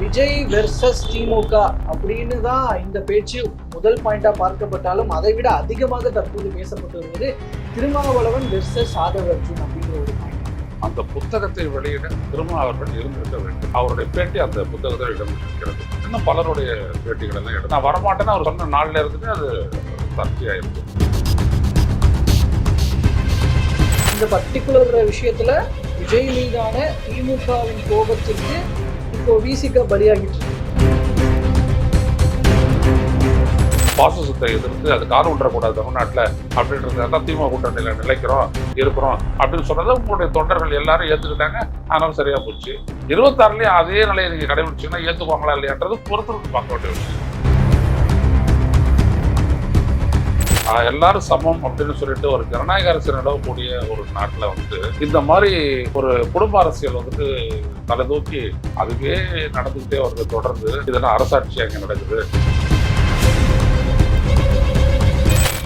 Vijay versus திமுக அப்படின்னு தான் இந்த பேச்சு முதல் பாயிண்டா பார்க்கப்பட்டாலும் அதை விட அதிகமாக தற்போது பேசப்பட்டு வருவது திருமாவளவன் வெர்சஸ் ஆதவ் அர்ஜுன் அப்படிங்கிற ஒரு பாயிண்ட் அந்த புத்தகத்தை வெளியிட திருமாவர்கள் இருந்திருக்க வேண்டும். அவருடைய பேட்டி அந்த புத்தகத்தில் இடம்பெற்றிருக்கிறது. இன்னும் பலருடைய பேட்டிகள் எல்லாம் இடம் நான் வரமாட்டேன்னு அவர் சொன்ன நாள்ல இருந்துட்டு அது சர்ச்சையாயிருக்கு. இந்த பர்டிகுலர் விஷயத்துல விஜய் மீதான திமுகவின் கோபத்திற்கு இப்போ விசிக்கா பலியாகிட்டு இருக்கு. பாசிசத்தை எதிர்த்து அது காது விட்டுறக்கூடாது தமிழ்நாட்டில் அப்படின்றது தான் திமுக கூட்டணியில் நிலைக்கிறோம் இருக்கிறோம் அப்படின்னு சொன்னதை உங்களுடைய தொண்டர்கள் எல்லாரும் ஏற்றுக்கிட்டாங்க அதனால சரியா போச்சு. இருபத்தாறுலேயும் அதே நிலையை நீங்கள் கடைபிடிச்சீங்கன்னா ஏற்றுக்குவாங்களா இல்லையான்றது பொறுத்திருந்து பார்க்க வேண்டிய விஷயம். எல்லாரும் சமம் அப்படின்னு சொல்லிட்டு ஒரு ஜனநாயக அரசு நிலவக்கூடிய ஒரு நாட்டில் வந்து இந்த மாதிரி ஒரு குடும்ப அரசியல் வந்துட்டு தலைதூக்கி அதுவே நடந்துகிட்டே வருது தொடர்ந்து இதெல்லாம் அரசாட்சி அங்கே நடக்குது.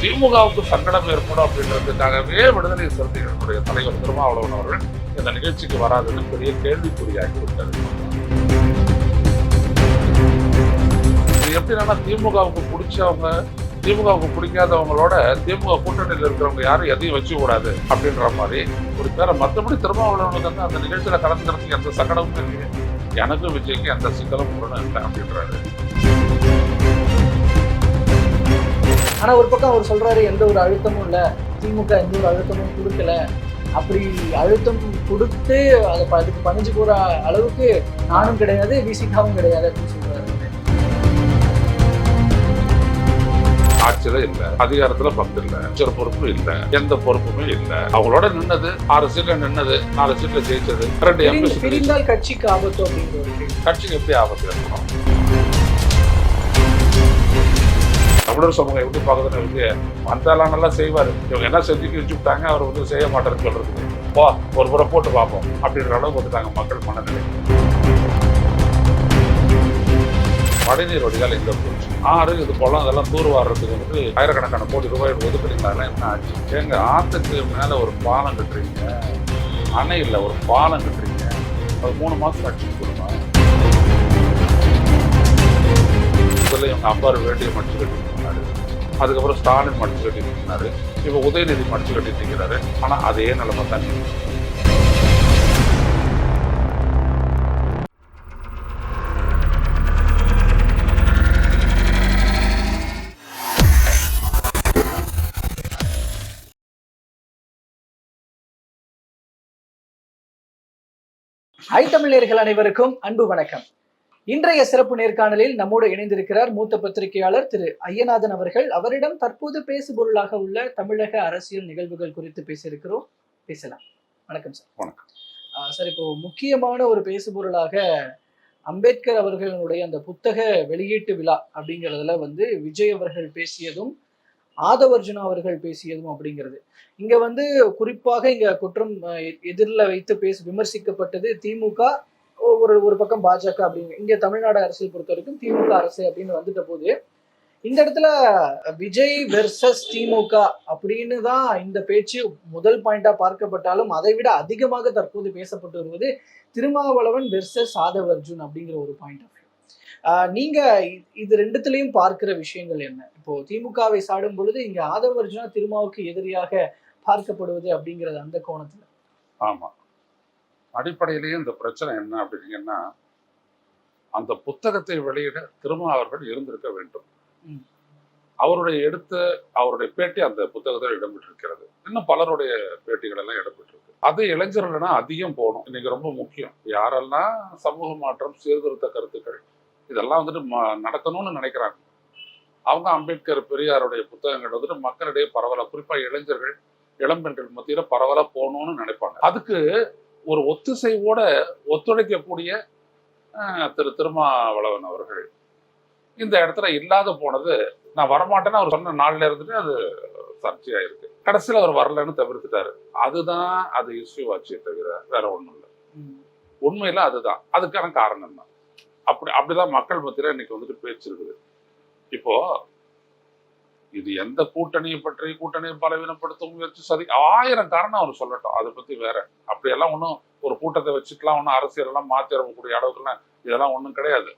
திமுகவுக்கு சங்கடம் ஏற்படும் அப்படின்றதுக்காகவே விடுதலை சிறுத்தைகளுடைய தலைவர் திருமாவளவன் அவர்கள் இந்த நிகழ்ச்சிக்கு வராதுன்னு பெரிய கேள்விக்குறியாகி விட்டார் எப்படின்னா திமுகவுக்கு பிடிச்சவங்க திமுகவுக்கு பிடிக்காதவங்களோட திமுக கூட்டணியில் இருக்கிறவங்க யாரும் எதையும் வச்சு கூடாது அப்படின்ற மாதிரி ஒரு பேரை மற்றபடி திருமாவளவனுக்கு வந்து அந்த நிகழ்ச்சியில் கலந்துக்கிறதுக்கு எந்த சங்கடமும் இல்லையே. எனக்கும் விஜய்க்கு எந்த சிக்கலும் முரணம் இல்லை அப்படின்றாரு. ஆனா ஒரு பக்கம் அவர் சொல்றாரு எந்த ஒரு அழுத்தமும் இல்ல. திமுக எந்த ஒரு அழுத்தமும் கொடுக்கல. அப்படி அழுத்தம் கொடுத்து அதை ப- அதுக்கு பணிஞ்சு போற அளவுக்கு நானும் கிடையாது விசிகாவும் கிடையாது அப்படின்னு சொல்றாரு. ஆட்சியில இல்ல அதிகாரத்துல பங்கு இல்ல அமைச்சர் பொறுப்பு இல்ல எந்த பொறுப்புமே இல்ல. அவங்களோட நின்னது ஆறு சீட்ல நின்னது நாலு சீட்ல ஜெயிச்சது ரெண்டு எம்பி கட்சிக்கு ஆபத்து அப்படிங்கிற ஒரு கேள்வி. கட்சிக்கு எப்படி ஆபத்து ஏற்படும்? தமிழர் சமூகம் எப்படி பார்க்குதுன்னு வந்து வந்தாலாம் நல்லா செய்வார். இவங்க என்ன செஞ்சுக்கு வச்சு விட்டாங்க அவர் வந்து செய்ய மாட்டேன்னு சொல்றதுக்கு. போ ஒரு முறை போட்டு பார்ப்போம் அப்படின்ற அளவுக்கு வந்துட்டாங்க மக்கள் மனநிலை. மழைநீர் வடிகால் எங்க போச்சு ஆறு இது குளம் இதெல்லாம் தூர்வாடுறதுக்கு வந்து ஆயிரக்கணக்கான கோடி ரூபாய் ஒதுக்குறீங்களா என்ன ஆச்சு? எங்க ஆத்துக்கு மேல ஒரு பாலம் கட்டுறீங்க அணை இல்லை ஒரு பாலம் கட்டுறீங்க அது மூணு மாசம் ஆட்சி கொடுங்க முதல்ல இவங்க அம்பார் வேண்டிய மடிச்சு கட்டிட்டு அதுக்கப்புறம் ஸ்டாலின் மடிச்சு கட்டிட்டு இருந்தாரு இப்போ உதயநிதி மடிச்சு கட்டிட்டு இருக்கிறாரு ஆனா அதே நிலைமை தான் ஐ தமிழர்கள் அனைவருக்கும் அன்பு வணக்கம். இன்றைய சிறப்பு நேர்காணலில் நம்மோடு இணைந்திருக்கிறார் மூத்த பத்திரிகையாளர் திரு ஐயநாதன் அவர்கள். அவரிடம் தற்போது பேசுபொருளாக உள்ள தமிழக அரசியல் நிகழ்வுகள் குறித்து பேசியிருக்கிறோம். பேசலாம். வணக்கம் சார். வணக்கம். சார் இப்போ முக்கியமான ஒரு பேசுபொருளாக அம்பேத்கர் அவர்களுடைய அந்த புத்தக வெளியீட்டு விழா அப்படிங்கிறதுல வந்து விஜய் அவர்கள் பேசியதும் ஆதவர்ஜுனா அவர்கள் பேசியதும் அப்படிங்கிறது. இங்க வந்து குறிப்பாக இங்க குற்றம் எதிரில் வைத்து பேசி விமர்சிக்கப்பட்டது திமுக ஒரு ஒரு பக்கம் பாஜக அப்படிங்க இங்க தமிழ்நாடு அரசியல் பொறுத்த வரைக்கும் திமுக அரசு அப்படின்னு வந்துட்ட போது இந்த இடத்துல விஜய் வெர்சஸ் திமுக அப்படின்னு தான் இந்த பேச்சு முதல் பாயிண்டா பார்க்கப்பட்டாலும் அதை விட அதிகமாக தற்போது பேசப்பட்டு வருவது திருமாவளவன் வெர்சஸ் ஆதவர்ஜுன் அப்படிங்கிற ஒரு பாயிண்ட் ஆஃப் நீங்க இது ரெண்டுத்துலயும் பார்க்கிற விஷயங்கள் என்ன? இப்போ திமுகவை சாடும் பொழுது இங்க ஆதவ் அர்ஜுனா திருமாவுக்கு எதிரியாக பார்க்கப்படுவது அப்படிங்கிறது அந்த கோணத்துல. ஆமா. அடிப்படையிலேயே இந்த பிரச்சனை என்ன அப்படின்னீங்கன்னா அந்த புத்தகத்தை வெளியிட திரும்ப அவர்கள் இருந்திருக்க வேண்டும். அவருடைய எடுத்த அவருடைய பேட்டி அந்த புத்தகத்தில் இடம்பெற்றிருக்கிறது. இன்னும் பலருடைய பேட்டிகள் எல்லாம் இடம்பெற்றிருக்கு. அது இளைஞர்கள்னா அதிகம் போகணும். இன்னைக்கு ரொம்ப முக்கியம். யாரெல்லாம் சமூக மாற்றம் சீர்திருத்த கருத்துக்கள் இதெல்லாம் வந்துட்டு நடக்கணும்னு நினைக்கிறாங்க. அவங்க அம்பேத்கர் பெரியாருடைய புத்தகங்கள் வந்துட்டு மக்களிடையே பரவலா குறிப்பா இளைஞர்கள் இளம்பெண்கள் மத்தியில பரவலா போகணும்னு நினைப்பாங்க. அதுக்கு ஒரு ஒத்திசைவோட ஒத்துழைக்கக்கூடிய திரு திருமாவளவன் அவர்கள் இந்த இடத்துல இல்லாத போனது நான் வரமாட்டேன்னு அவர் சொன்ன நாள்ல இருந்துட்டு அது சர்ச்சையாயிருக்கு. கடைசியில் அவர் வரலன்னு தவிர்த்துட்டாரு. அதுதான் அது இஷ்யூ ஆச்சே தவிர வேற ஒண்ணும் இல்லை. உண்மையில அதுதான். அதுக்கான காரணம் தான். அப்படி அப்படிதான் மக்கள் மத்தியில இன்னைக்கு வந்துட்டு பேச்சு இருக்குது. இப்போ இது எந்த கூட்டணியை பற்றி கூட்டணியை பலவீனப்படுத்த முயற்சி சதி ஆயிரம் காரணம் அவர் சொல்லட்டும். அதை பத்தி வேற. அப்படியெல்லாம் ஒன்றும் ஒரு கூட்டத்தை வச்சுக்கலாம் ஒன்றும் அரசியலெல்லாம் மாத்திரக்கூடிய அளவுக்குலாம் இதெல்லாம் ஒன்றும் கிடையாது.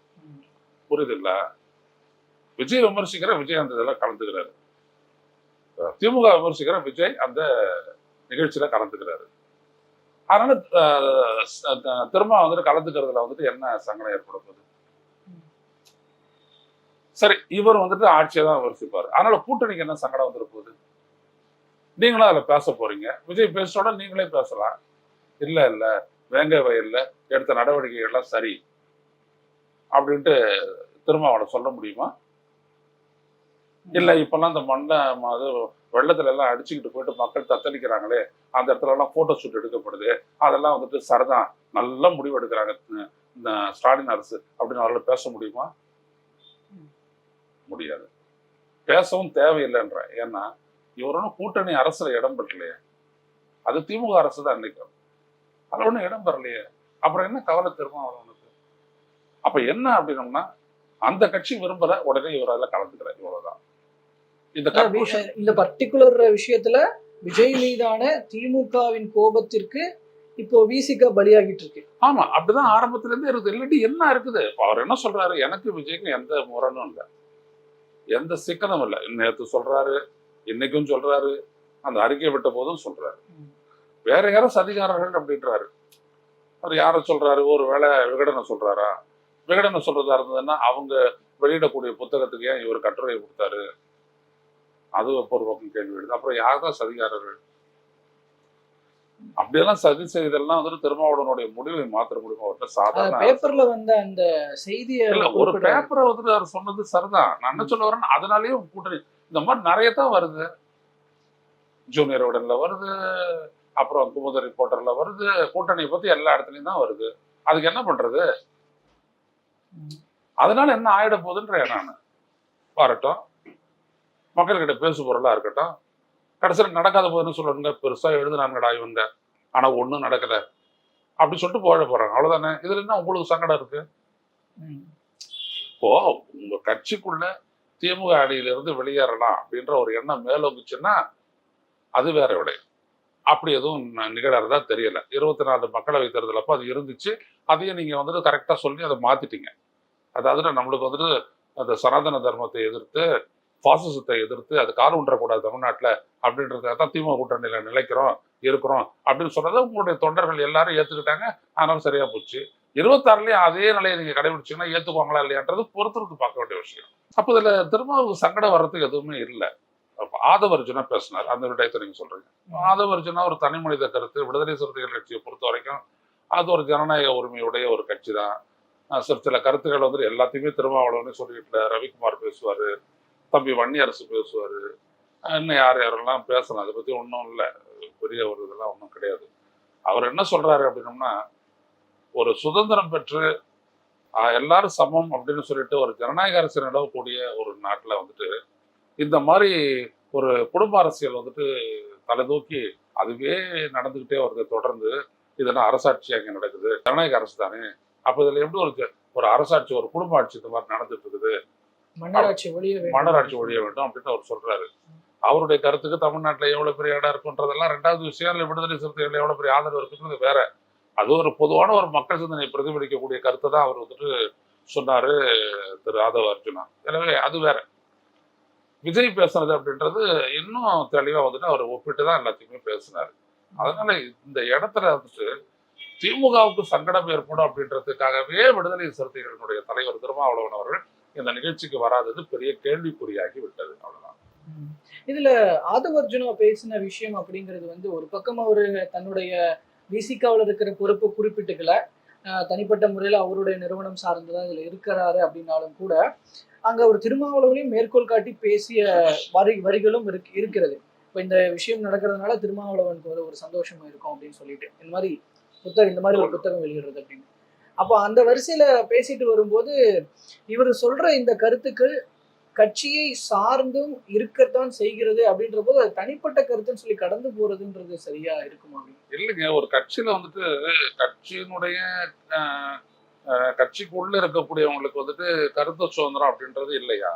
புரியுது இல்ல விஜய் விமர்சிக்கிற விஜய் அந்த இதெல்லாம் கலந்துக்கிறாரு. திமுக விமர்சிக்கிற விஜய் அந்த நிகழ்ச்சியில கலந்துக்கிறாரு. அதனால திரும்ப வந்துட்டு கலந்துக்கிறதுல வந்துட்டு என்ன சங்கடம் ஏற்பட போகுது? சரி இவர் வந்துட்டு ஆட்சியை தான் விமர்சிப்பார். அதனால கூட்டணிக்கு என்ன சங்கடம் வந்துட போகுது? நீங்களும் அதில் பேச போறீங்க. விஜய் பேசுறோட நீங்களே பேசலாம். இல்ல இல்ல வேங்க வயல்ல எடுத்த நடவடிக்கைகள்லாம் சரி அப்படின்ட்டு திரும்ப அவனை சொல்ல முடியுமா? இல்லை இப்பெல்லாம் இந்த மண்ணை அது வெள்ளத்துல எல்லாம் அடிச்சுக்கிட்டு போயிட்டு மக்கள் தத்தளிக்கிறாங்களே அந்த இடத்துல எல்லாம் போட்டோ ஷூட் எடுக்கப்படுது. அதெல்லாம் வந்துட்டு சரதா நல்ல முடிவு எடுக்கிறாங்க இந்த- ஸ்டாலின் அரசு அப்படின்னு அவரால் பேச முடியுமா? முடியாது. பேசவும் தேவையில்லைன்ற ஏன்னா இவரோட கூட்டணி அரசுல இடம் பெறலையே. அது திமுக அரசு தான் இன்னைக்கு. அதுல ஒன்றும் இடம் பெறலையே. அப்புறம் என்ன கவலை திரும்ப அவனுக்கு அப்ப என்ன அப்படின்னம்னா அந்த கட்சி விரும்பல உடனே இவர் அதில் கலந்துக்கிறார். இவ்வளவுதான். இந்த இந்த பர்டிகுலர் விஷயத்துல விஜய் மீதான திமுகவின் கோபத்திற்கு இப்போ விசிக பலியாகிட்டு இருக்கு. ஆமா அப்படிதான் ஆரம்பத்துல இருந்து இருக்குது. இல்லாட்டி என்ன இருக்குது? அவர் என்ன சொல்றாரு? எனக்கு விஜய்க்கும் எந்த முரணும் இல்லை. எந்த சிக்கனம் இல்லை. நேத்து சொல்றாரு இன்னைக்கும் சொல்றாரு அந்த அறிக்கை விட்ட போதும் சொல்றாரு. வேற யாரும் சதிகாரர்கள் அப்படின்றாரு. அவர் யாரை சொல்றாரு? ஒரு வேளை விகடனை சொல்றாரா? விகடனை சொல்றதா இருந்ததுன்னா அவங்க வெளியிடக்கூடிய புத்தகத்துக்கு ஏன் இவர் கட்டுரை கொடுத்தாரு? அது ஒரு பக்கம் கேள்வி எழுது. அப்புறம் யார் தான் சதிகாரர்கள்? அப்படியெல்லாம் சதி செய்தெல்லாம் வந்துட்டு திருமாவளவனுடைய முடிவை மாற்ற முடியுமா? அவர்கிட்ட சாதாரண பேப்பர்ல வந்த அந்த செய்தியை இல்ல ஒரு. பேப்பரை வந்துட்டு அவர் சொன்னது சரிதான். நான் என்ன சொல்ல வரேன் அதனாலயே கூட்டணி இந்த மாதிரி நிறைய தான் வருது. ஜூனியர் உடன்ல வருது. அப்புறம் குமுத ரிப்போர்ட்டர்ல வருது. கூட்டணியை பத்தி எல்லா இடத்துலயும் தான் வருது. அதுக்கு என்ன பண்றது. அதனால என்ன ஆயிட போகுதுன்ற நான். வரட்டும். மக்கள்கிட்ட பேசு பொருளா இருக்கட்டும். கடைசியில் நடக்காத போதுன்னு சொல்லணுங்க. பெருசா எழுதுனாங்கடா இவங்க. ஆனா ஒண்ணும் நடக்கல. அப்படி சொல்லிட்டு போக போறாங்க அவ்வளவுதானே? இதுல என்ன உங்களுக்கு சங்கடம் இருக்கு? ம். இப்போ உங்க கட்சிக்குள்ள திமுக அணியிலிருந்து வெளியேறலாம் அப்படின்ற ஒரு எண்ணம் மேலோங்குச்சுன்னா அது வேற விடை. அப்படி எதுவும் நிகழறதா தெரியல. இருபத்தி நாலு மக்களவை தேர்தல் அப்போ அது இருந்துச்சு. அதையும் நீங்க வந்துட்டு கரெக்டா சொல்லி அதை மாத்திட்டீங்க. அதாவது நம்மளுக்கு வந்துட்டு அந்த சனாதன தர்மத்தை எதிர்த்து பாசிசத்தை எதிர்த்து அது கால் ஊன்றக்கூடாது தமிழ்நாட்டுல அப்படின்றதுக்காக தான் திமுக கூட்டணியில நிலைக்கிறோம் இருக்கிறோம் அப்படின்னு சொன்னதை உங்களுடைய தொண்டர்கள் எல்லாரும் ஏத்துக்கிட்டாங்க. அதனால சரியா போச்சு. இருபத்தாறுலயும் அதே நிலையை நீங்க கடைபிடிச்சீங்கன்னா ஏத்துக்குவாங்களா இல்லையான்றது பொறுத்திருந்து பார்க்க வேண்டிய விஷயம். அப்போ இதுல திரும்ப சங்கடம் வர்றதுக்கு எதுவுமே இல்லை. ஆதவர்ஜுனா பேசினார். அந்த விடயத்தை நீங்க சொல்றீங்க. ஆதவர்ஜுனா ஒரு தனி மனித கருத்து விடுதலை சிறுத்தைகள் கட்சியை பொறுத்த வரைக்கும் அது ஒரு ஜனநாயக உரிமையுடைய ஒரு கட்சி தான் சில கருத்துக்கள் வந்து எல்லாத்தையுமே திருமாவளவனே சொல்லிட்டு ரவிக்குமார் பேசுவாரு. தம்பி வன்னியரசு பேசுவாரு. இன்னும் யார் யாரெல்லாம் பேசலாம் அதை பத்தி ஒன்றும் இல்லை. பெரிய ஒரு இதெல்லாம் ஒன்றும் கிடையாது. அவர் என்ன சொல்றாரு அப்படின்னோம்னா ஒரு சுதந்திரம் பெற்று எல்லாரும் சமம் அப்படின்னு சொல்லிட்டு ஒரு ஜனநாயக அரசு நிலவக்கூடிய ஒரு நாட்டில் வந்துட்டு இந்த மாதிரி ஒரு குடும்ப அரசியல் வந்துட்டு தலை தூக்கி அதுவே நடந்துகிட்டே வருது. தொடர்ந்து இதெல்லாம் அரசாட்சி அங்கே நடக்குது. ஜனநாயக அரசு தானே. அப்போ இதில் எப்படி ஒரு ஒரு அரசாட்சி ஒரு குடும்ப ஆட்சி இந்த மாதிரி நடந்துட்டு இருக்குது? மன்னராட்சி ஒழிய வேண்டும். மன்னராட்சி ஒழிய வேண்டும் அப்படின்னு அவர் சொல்றாரு. அவருடைய கருத்துக்கு தமிழ்நாட்டில் எவ்வளோ பெரிய இடம் இருக்குன்றதெல்லாம் ரெண்டாவது விஷயம் இல்லை விடுதலை சிறுத்தைகள் எவ்வளவு பெரிய ஆதரவு இருக்குன்றது வேற. அது ஒரு பொதுவான ஒரு மக்கள் சிந்தனை பிரதிபலிக்கக்கூடிய கருத்தை தான் அவர் வந்துட்டு சொன்னாரு திரு ஆதவ அர்ஜுனா. எனவே அது வேற. விஜய் பேசுனது அப்படின்றது இன்னும் தெளிவா வந்துட்டு அவர் ஒப்பிட்டு தான் எல்லாத்தையுமே பேசினார். அதனால இந்த இடத்துல வந்துட்டு திமுகவுக்கு சங்கடம் ஏற்படும் அப்படின்றதுக்காகவே விடுதலை சிறுத்தைகளினுடைய தலைவர் திருமாவளவன் அவர்கள் இந்த நிகழ்ச்சிக்கு வராதது பெரிய கேள்விக்குறியாகி விட்டது. அவ்வளவுதான். இதுல ஆதவர்ஜுனா பேசின விஷயம் அப்படிங்கிறது வந்து ஒரு பக்கம் அவரு தன்னுடைய விசிகாவில் இருக்கிற பொறுப்பு குறிப்பிட்டுக்கல. தனிப்பட்ட முறையில் அவருடைய நிறுவனம் சார்ந்துதான் இதுல இருக்கிறாரு அப்படின்னாலும் கூட அங்க ஒரு திருமாவளவனையும் மேற்கோள் காட்டி பேசிய வரி வரிகளும் இருக்கு இருக்கிறது. இப்போ இந்த விஷயம் நடக்கிறதுனால திருமாவளவனுக்கு ஒரு ஒரு சந்தோஷமா இருக்கும் அப்படின்னு சொல்லிட்டு. இந்த மாதிரி புத்தகம் இந்த மாதிரி ஒரு புத்தகம் வெளியிடுறது அப்படின்னு. அப்போ அந்த வரிசையில பேசிட்டு வரும்போது இவர் சொல்ற இந்த கருத்துக்கள் கட்சியை சார்ந்தும் இருக்கத்தான் செய்கிறது அப்படின்ற போது அது தனிப்பட்ட கருத்துன்னு சொல்லி கடந்து போறதுன்றது சரியா இருக்குமா? இல்லைங்க ஒரு கட்சியில வந்துட்டு கட்சியினுடைய கட்சிக்குள்ள இருக்கக்கூடியவங்களுக்கு வந்துட்டு கருத்து சுதந்திரம் அப்படின்றது இல்லையா.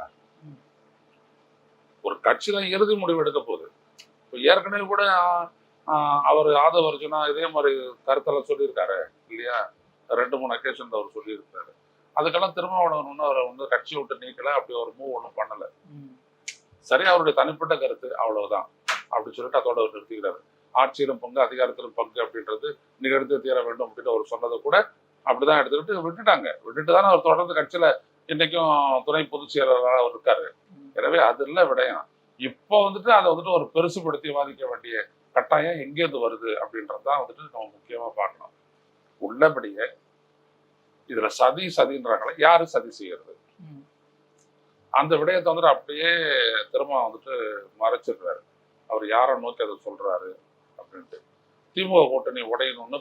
ஒரு கட்சி தான் இறுதி முடிவு எடுக்க போகுது. இப்போ ஏற்கனவே கூட அவர் ஆதவ அர்ஜுனா இதே மாதிரி கருத்தெல்லாம் சொல்லியிருக்காரு இல்லையா? ரெண்டு மூணு அக்கேஷன்ல அவர் சொல்லியிருக்காரு அதுக்கெல்லாம் திருமாவளவன் ஒன்றும் அவரை வந்து கட்சி விட்டு நீக்கல அப்படி ஒரு மூவ் ஒன்றும் பண்ணல. சரி அவருடைய தனிப்பட்ட கருத்து அவ்வளவுதான் அப்படி சொல்லிட்டு அதோட அவர் நிறுத்திக்கிறாரு. ஆட்சியிலும் பங்கு அதிகாரத்திலும் பங்கு அப்படின்றது நிகழ்த்து தீர வேண்டும் அப்படின்னு அவர் சொன்னதை கூட அப்படிதான் எடுத்துக்கிட்டு விட்டுட்டாங்க. விட்டுட்டு தானே அவர் தொடர்ந்து கட்சியில இன்னைக்கும் துணை பொதுச் செயலாளராக அவர் இருக்காரு. எனவே அது இல்லை விடயம். இப்போ வந்துட்டு அதை வந்துட்டு ஒரு பெருசுபடுத்தி வாதிக்க வேண்டிய கட்டாயம் எங்கேருந்து வருது அப்படின்றதான் வந்துட்டு நம்ம முக்கியமா பார்க்கணும். உள்ளபடியே இதுல சதி சதின்றாங்களே யாரு சதி செய்யறது. அந்த விடயத்தை வந்துட்டு அப்படியே திரும்ப வந்துட்டு மறைச்சிடுறாரு. அவர் யாரை நோக்கி அதை சொல்றாரு அப்படின்ட்டு. திமுக கூட்டணி உடையணும்னு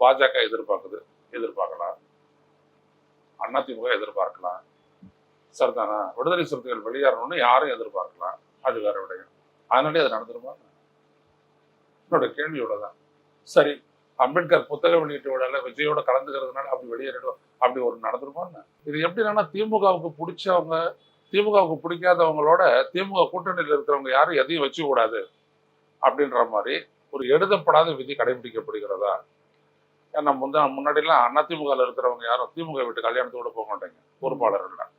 பாஜக எதிர்பார்க்குது எதிர்பார்க்கலாம் அண்ணா திமுக எதிர்பார்க்கலாம் சரிதானா? விடுதலை சிறுத்தைகள் வெளியேறணும்னு யாரும் எதிர்பார்க்கலாம் அது வேற விடயம். அதனாலே அது நடந்துருமா? என்னோட கேள்வியோட தான் சரி அம்பேத்கர் புத்தக வெளியீட்டு விழால விஜயோட கலந்துக்கிறதுனால அப்படி வெளியேறிடும் அப்படி ஒரு நடந்துருமான்னு இது எப்படின்னா திமுகவுக்கு பிடிச்சவங்க திமுகவுக்கு பிடிக்காதவங்களோட திமுக கூட்டணியில் இருக்கிறவங்க யாரும் எதையும் வச்சு கூடாது அப்படின்ற மாதிரி ஒரு எழுதப்படாத விதி கடைபிடிக்கப்படுகிறதா? ஏன்னா முந்தா முன்னாடிலாம் அதிமுகவில் இருக்கிறவங்க யாரும் திமுக வீட்டு கல்யாணத்தோட போக மாட்டாங்க பொறுப்பாளர்கள்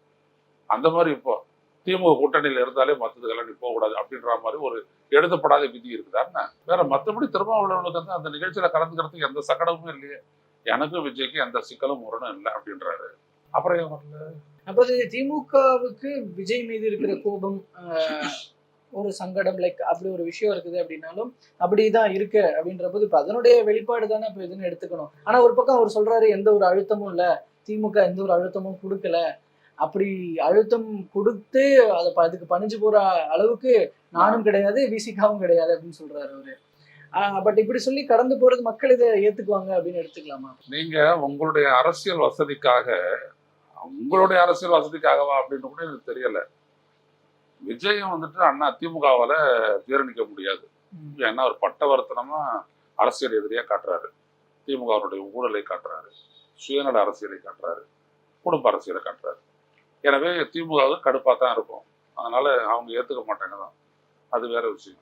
அந்த மாதிரி இப்போ திமுக கூட்டணியில் இருந்தாலே மற்றதுக்கெல்லாம் நீ போகக்கூடாது அப்படின்ற மாதிரி ஒரு எழுதப்படாத விதி இருக்குதாருன்னா வேற மற்றபடி திருமாவளவனுக்கு வந்து அந்த நிகழ்ச்சியில கலந்துக்கிறதுக்கு எந்த சங்கடமும் இல்லையே. எனக்கும் விஜய்க்கு எந்த சிக்கலும் முரணும் இல்லை அப்படின்றாரு. அப்புறம் ஏன் வரல அப்போ திமுகவுக்கு விஜய் மீது இருக்கிற கோபம் ஆஹ், ஒரு சங்கடம் லைக் அப்படி ஒரு விஷயம் இருக்குது அப்படின்னாலும் அப்படிதான் இருக்கு அப்படின்ற போது இப்ப அதனுடைய வெளிப்பாடு தானே இப்ப இதுன்னு எடுத்துக்கணும். ஆனா ஒரு பக்கம் அவர் சொல்றாரு எந்த ஒரு அழுத்தமும் இல்ல. திமுக எந்த ஒரு அழுத்தமும் கொடுக்கல. அப்படி அழுத்தம் கொடுத்து அதை அதுக்கு பணிஞ்சு போற அளவுக்கு நானும் கிடையாது விசிகாவும் கிடையாது அப்படின்னு சொல்றாரு அவரு. பட் இப்படி சொல்லி கடந்து போறது மக்கள் இதை ஏத்துக்குவாங்க அப்படின்னு எடுத்துக்கலாமா? நீங்க உங்களுடைய அரசியல் வசதிக்காக உங்களுடைய அரசியல் வசதிக்காகவா அப்படின்னு கூட எனக்கு தெரியல. விஜயம் வந்துட்டு அண்ணா திமுகவால ஜீரணிக்க முடியாது. ஏன்னா அவர் பட்டவர்த்தனமா அரசியல் எதிரியா காட்டுறாரு. திமுகவுடைய ஊழலை காட்டுறாரு. சுயநல அரசியலை காட்டுறாரு. குடும்ப அரசியலை காட்டுறாரு. எனவே திமுகவுக்கு கடுப்பாக தான் இருக்கும். அதனால அவங்க ஏற்றுக்க மாட்டாங்க தான். அது வேற விஷயம்.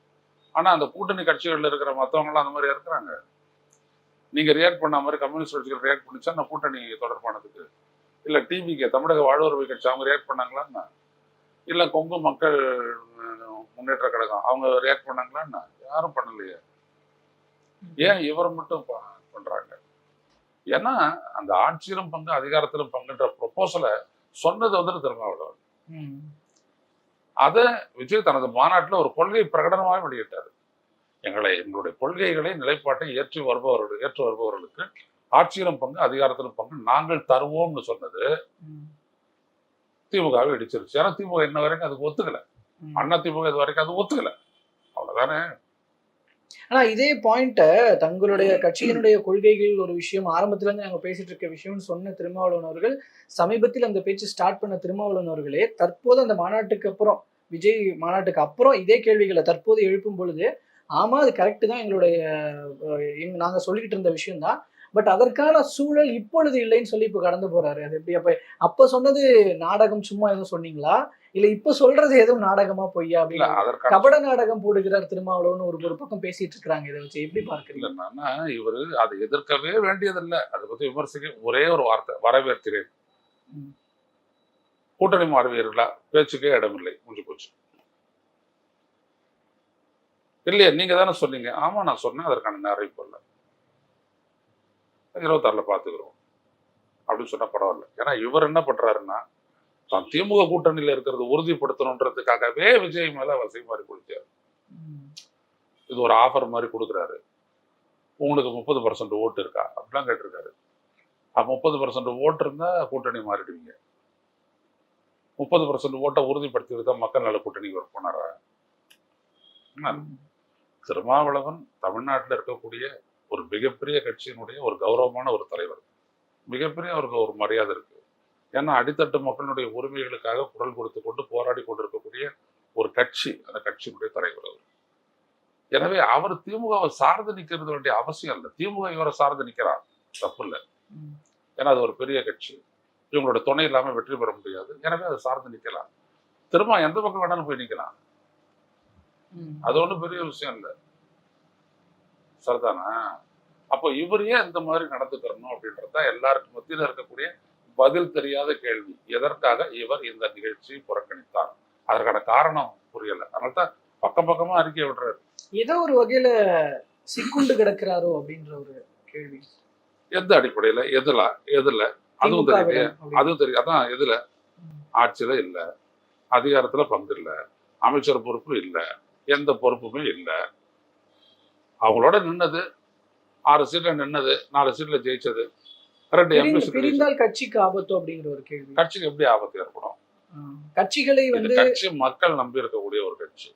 ஆனால் அந்த கூட்டணி கட்சிகளில் இருக்கிற மற்றவங்களாம் அந்த மாதிரி இருக்கிறாங்க நீங்கள் ரியாக்ட் பண்ண மாதிரி கம்யூனிஸ்ட் கட்சிகள் ரியாக்ட் பண்ணிச்சா அந்த கூட்டணி தொடர்பானதுக்கு. இல்லை டிவிக்கு தமிழக வாழ்வுரிமை கட்சி அவங்க ரியாக்ட் பண்ணாங்களான்னா? இல்லை கொங்கு மக்கள் முன்னேற்ற கழகம் அவங்க ரியாக்ட் பண்ணாங்களான்னா? யாரும் பண்ணலையே. ஏன் இவர் மட்டும் ப- ஏன்னா அந்த ஆட்சியிலும் பங்கு அதிகாரத்திலும் பங்குன்ற ப்ரொப்போசலை சொன்னது வந்துட்டு திருமாவளவன். அதை விஜய் தனது மாநாட்டில் ஒரு கொள்கை பிரகடனமாக வெளியிட்டார் எங்களை எங்களுடைய கொள்கைகளை நிலைப்பாட்டை ஏற்றி வருபவர்கள் ஏற்று வருபவர்களுக்கு ஆட்சியிலும் பங்கு அதிகாரத்திலும் பங்கு நாங்கள் தருவோம்னு சொன்னது. திமுகவை இடிச்சிருச்சு ஏன்னா திமுக இன்ன வரைக்கும் அதுக்கு ஒத்துக்கல. அண்ணா திமுக இது வரைக்கும் அது ஒத்துக்கல அவ்வளவுதானே ஆனா இதே பாயிண்ட தங்களுடைய கட்சியினுடைய கொள்கைகள் ஒரு விஷயம். ஆரம்பத்துல இருந்து நாங்க பேசிட்டு இருக்க விஷயம்னு சொன்ன திருமாவளவன் அவர்கள் சமீபத்தில் அந்த பேச்சு ஸ்டார்ட் பண்ண திருமாவளவன் அவர்களே தற்போது அந்த மாநாட்டுக்கு அப்புறம் விஜய் மாநாட்டுக்கு அப்புறம் இதே கேள்விகளை தற்போது எழுப்பும் பொழுது ஆமா அது கரெக்ட் தான் எங்களுடைய நாங்க சொல்லிக்கிட்டு இருந்த விஷயம் தான். பட் அதற்கான சூழல் இப்பொழுது இல்லைன்னு சொல்லி இப்ப கடந்து போறாரு. அது எப்படி? அப்ப அப்ப சொன்னது நாடகம் சும்மா எதுவும் சொன்னீங்களா? இல்ல இப்ப சொல்றது எதுவும் நாடகமா பொய்யா அப்படின்னு? கபட நாடகம் போடுகிறார் திருமாவளவன் ஒரு ஒரு பக்கம் பேசிட்டு இருக்காங்க. இதை வச்சு எப்படி பார்க்கறீங்க? என்னன்னா இவரு அதை எதிர்க்கவே வேண்டியதில்லை. அதை பத்தி விமர்சிக்க ஒரே ஒரு வார்த்தை வரவேற்கிறேன். கூட்டணி மாறுவீர்களா? பேச்சுக்கே இடமில்லை. முடிஞ்சு போச்சு. இல்லையா நீங்க தானே சொன்னீங்க. ஆமா நான் சொன்னேன் அதற்கான நேரம் இப்போ இல்லை இருபத்தாறுல பாத்துக்கிறோம் அப்படின்னு சொன்னா பரவாயில்ல. ஏன்னா இவர் என்ன பண்றாருன்னா தான் திமுக கூட்டணியில இருக்கிறது உறுதிப்படுத்தணுன்றதுக்காகவே விஜய் மேல வசை மாதிரி கொடுத்தாரு இது ஒரு ஆஃபர் மாதிரி கொடுக்குறாரு. உங்களுக்கு முப்பது பர்சன்ட் ஓட்டு இருக்கா? அப்படிலாம் கேட்டிருக்காரு. முப்பது பர்சன்ட் ஓட்டு இருந்தா கூட்டணி மாறிடுவீங்க. முப்பது பர்சன்ட் ஓட்டை உறுதிப்படுத்தியதுக்காக தான் மக்கள் நல கூட்டணிக்கு ஒரு போனாரா? திருமாவளவன் தமிழ்நாட்டில் இருக்கக்கூடிய ஒரு மிகப்பெரிய கட்சியினுடைய ஒரு கௌரவமான ஒரு தலைவர். மிகப்பெரிய அவருக்கு ஒரு மரியாதை இருக்கு. ஏன்னா அடித்தட்டு மக்களுடைய உரிமைகளுக்காக குரல் கொடுத்து கொண்டு போராடி கொண்டிருக்கக்கூடிய ஒரு கட்சி அந்த கட்சியினுடைய தலைவர் அவர். எனவே அவர் திமுகவை சார்ந்து நிற்கிறது வேண்டிய அவசியம் இல்லை. திமுக இவரை சார்ந்து நிற்கிறார் தப்பு இல்லை. ஏன்னா அது ஒரு பெரிய கட்சி. இவங்களோட துணை இல்லாம வெற்றி பெற முடியாது. எனவே அதை சார்ந்து நிக்கலாம். திரும்ப எந்த பக்கம் வேணாலும் போய் நிக்கலாம். அது ஒன்றும் பெரிய விஷயம் இல்லை. சரிதானா? அப்போ இவர் ஏன் இந்த மாதிரி நடந்துக்கிறணும் அப்படின்றது தான் எல்லாருக்கும் மத்தியில் இருக்கக்கூடிய பதில் தெரியாத கேள்வி. எதற்காக இவர் இந்த நிகழ்ச்சியை புறக்கணித்தார்? அதற்கான காரணம் புரியல. அதனால தான் பக்கம் பக்கமா அறிக்கை விடுறாரு. ஏதோ ஒரு வகையில சிக்குண்டு கிடக்கிறாரோ அப்படின்ற ஒரு கேள்வி. எந்த அடிப்படையில? எதுல? எதுல? அதுவும் அப்படி. அதுவும் தெரியும். அதான் எதுல? ஆட்சியில இல்ல. அதிகாரத்துல பங்கு இல்ல. அமைச்சர் பொறுப்பு இல்ல. எந்த பொறுப்புமே இல்ல. அவங்களோட நின்னது. ஆறு சீட்ல நின்னது. நாலு சீட்ல ஜெயிச்சது. பிரிந்தால் கட்சிக்கு ஆபத்தோ அப்படிங்கிற ஒரு கேள்வி. கட்சிக்கு எப்படி ஆபத்து ஏற்படும். கட்சிகளை வந்து கட்சி மக்கள் நம்பி இருக்கக்கூடிய ஒரு கட்சி.